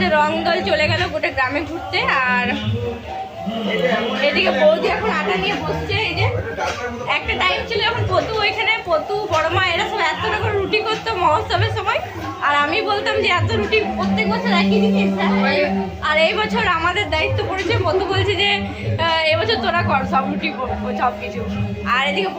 আমাদের রং দল চলে গেল গোটা গ্রামে ঘুরতে, আর এদিকে বৌদি এখন আটা নিয়ে বসছে, এই যে একটা টাইম ছিল এখন পতু ওইখানে, পতু বড় মা এরা সব এত রকম রুটি করতো মহোৎসবের সময়। আর আমি বলতাম যে এত রুটি প্রত্যেক বছর একই জিনিস আর এই বছর আমাদের দায়িত্ব পড়েছে পতু বলছে যে এবছর তোরা কর, সব রুটি করব সব কিছু। আর এদিকে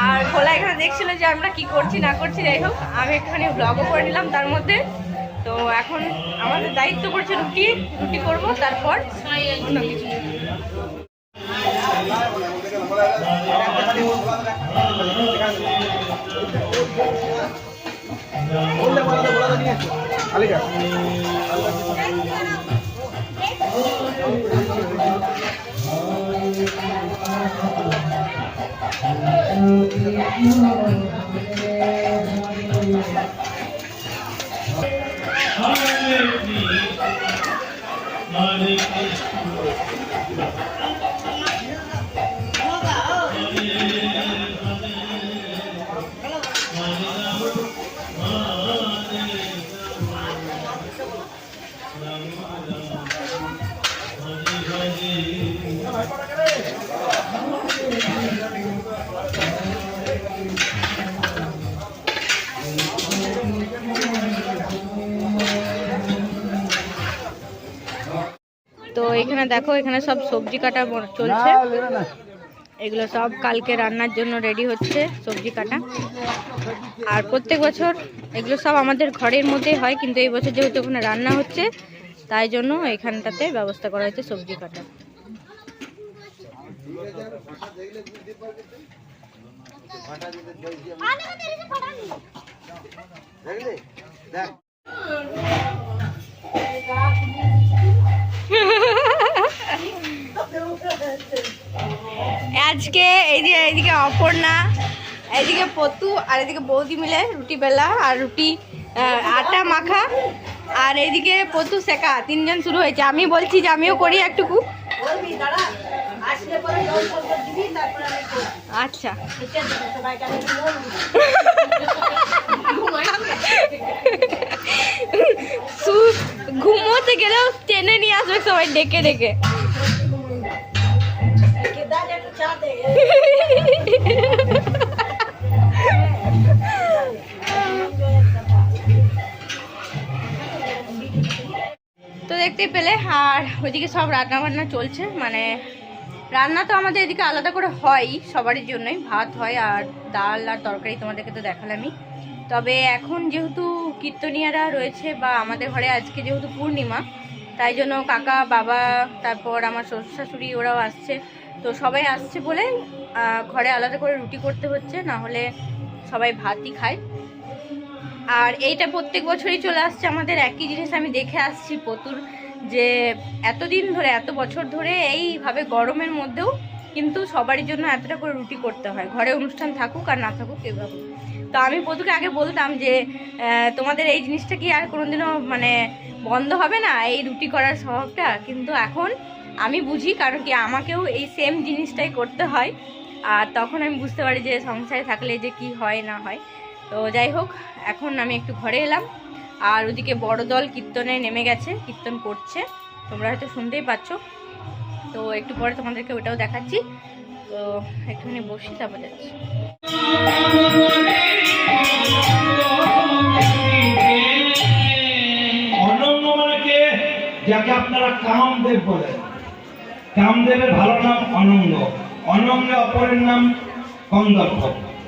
আর ভোলা এখানে দেখছিল যে আমরা কি করছি, না করছি, যাই হোক, আমি একটুখানি ব্লগও করে নিলাম তার মধ্যে। তো এখন আমাদের দায়িত্ব পড়ছে রুটি রুটি করব, তারপর অন্য কিছু। అలిగా Hare এখানে দেখো, এখানে সব সবজি কাটা চলছে। এগুলো সব কালকে রান্নার জন্য রেডি হচ্ছে, সবজি কাটা। আর প্রত্যেক বছর এগুলো সব আমাদের ঘরের মধ্যেই হয়, কিন্তু এই বছর যেহেতু ওখানে রান্না হচ্ছে, তাই জন্য এখানটাতে ব্যবস্থা করা হয়েছে সবজি কাটা। আজকে এই যে এইদিকে অপর্ণা এইদিকে পতু আর এদিকে বৌদি মিলে রুটি বেলা আর রুটি আটা মাখা। আর এইদিকে পতু শেখা তিনজন শুরু হয়েছে। আমি বলছি যে আমিও করি একটুকু। আচ্ছা। ঘুমোতে গেলেও টেনে নিয়ে আসবে সবাই ডেকে ডেকে। তো দেখতেই পেলে, আর ওইদিকে সব রান্না বান্না চলছে মানে রান্না তো আমাদের এদিকে আলাদা করে হয় সবারই জন্যই, ভাত হয় আর ডাল আর তরকারি তোমাদেরকে তো দেখালামই। তবে এখন যেহেতু কীর্তনিয়ারা রয়েছে বা আমাদের ঘরে আজকে যেহেতু পূর্ণিমা তাই জন্য কাকা, বাবা, তারপর আমার শ্বশুর শাশুড়ি ওরাও আসছে। তো সবাই আসছে বলে ঘরে আলাদা করে রুটি করতে হচ্ছে, না হলে সবাই ভাতই খায়। আর এইটা প্রত্যেক বছরই চলে আসছে। আমাদের একই জিনিস আমি দেখে আসছি প্রতুর যে এতদিন ধরে, এত বছর ধরে এইভাবে গরমের মধ্যেও কিন্তু সবারই জন্য এতটা করে রুটি করতে হয়। ঘরে অনুষ্ঠান থাকুক আর না থাকুক, এভাবে। তো আমি পতুকে আগে বলতাম যে তোমাদের এই জিনিসটা কি আর কোনোদিনও মানে বন্ধ হবে না, এই রুটি করার স্বভাবটা। কিন্তু এখন আমি বুঝি, কারণ কি আমাকেও এই সেম জিনিসটাই করতে হয়। আর তখন আমি বুঝতে পারি যে সংসারে থাকলে যে কি হয়, না হয়। তো যাই হোক, এখন আমি একটু ঘরে এলাম। আর ওদিকে বড় দল কীর্তনে নেমে গেছে, কীর্তন করছে। তোমরা হয়তো শুনতেই পাচ্ছ। তো একটু পরে তোমাদেরকে ওটাও দেখাচ্ছি। তো একটুখানি বসি, তারপর যাচ্ছি। যাকে আপনারা কামদেব বলেন। কামদেবের ভালো নাম অনঙ্গ। অনঙ্গে অপরের নাম কন্দর্প।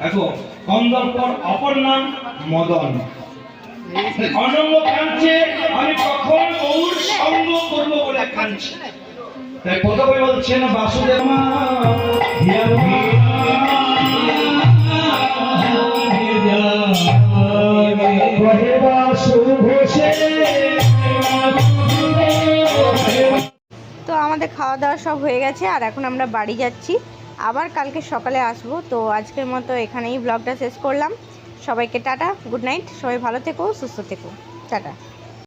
দেখো, কন্দর্পর অপর নাম মদন। অনঙ্গ কাঁদছে, আমি কখন গৌর সঙ্গ করব বলে কাঁদছি। তাই প্রথমে বলছেন, বাসুদেব খাওয়া দাওয়া সব হয়ে গেছে, আর এখন আমরা বাড়ি যাচ্ছি। আবার কালকে সকালে আসব, তো আজকের মতো এখানেই ব্লগটা শেষ করলাম। সবাইকে টাটা গুড নাইট সবাই ভালো থেকো, সুস্থ থেকো। টাটা।